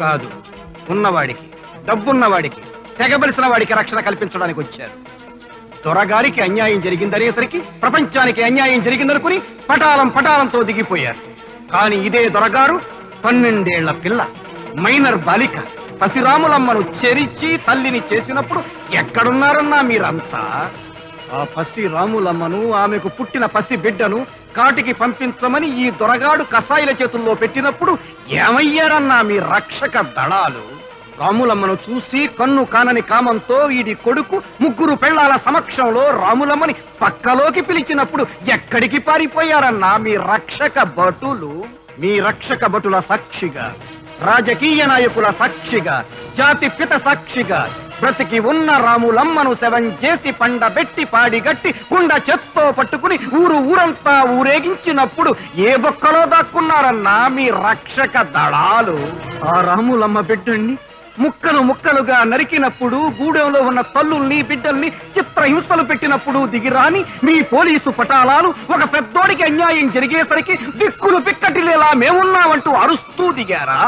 కాదు. ఉన్నవాడికి డబ్బున్నవాడికి తెగబలిసిన వాడికి రక్షణ కల్పించడానికి వచ్చారు. దొరగారికి అన్యాయం జరిగిందనేసరికి ప్రపంచానికి అన్యాయం జరిగిందనుకుని పటాలం పటాలంతో దిగిపోయారు. కాని ఇదే దొరగారు పన్నెండేళ్ళ పిల్ల మైనర్ బాలిక పసిరాములమ్మను చెరిచి తల్లిని చేసినప్పుడు ఎక్కడున్నారన్నా మీరంతా? ఆ పసి రాములమ్మను ఆమెకు పుట్టిన పసి బిడ్డను కాటికి పంపించమని ఈ దొరగాడు కసాయిల చేతుల్లో పెట్టినప్పుడు ఏమయ్యారన్నా మీ రక్షక దళాలు? రాములమ్మను చూసి కన్ను కానని కామంతో వీడి కొడుకు ముగ్గురు పెళ్ళాల సమక్షంలో రాములమ్మని పక్కలోకి పిలిచినప్పుడు ఎక్కడికి పారిపోయారన్నా మీ రక్షక భటులు? మీ రక్షక భటుల సాక్షిగా రాజకీయ నాయకుల సాక్షిగా జాతి పిత సాక్షిగా బ్రతికి ఉన్న రాములమ్మను శవం చేసి పండబెట్టి పాడిగట్టి కుండ చెత్తో పట్టుకుని ఊరు ఊరంతా ఊరేగించినప్పుడు ఏ బొక్కలో దాక్కున్నారన్నా మీ రక్షక దళాలు? ఆ రాములమ్మ బిడ్డండి ముక్కలు ముక్కలుగా నరికినప్పుడు గూడెంలో ఉన్న తల్లుల్ని బిడ్డల్ని చిత్రహింసలు పెట్టినప్పుడు దిగిరాని మీ పోలీసు పటాలాలు ఒక పెద్దోడికి అన్యాయం జరిగేసరికి దిక్కులు పిక్కటిలేలా మేమున్నామంటూ అరుస్తూ దిగారా?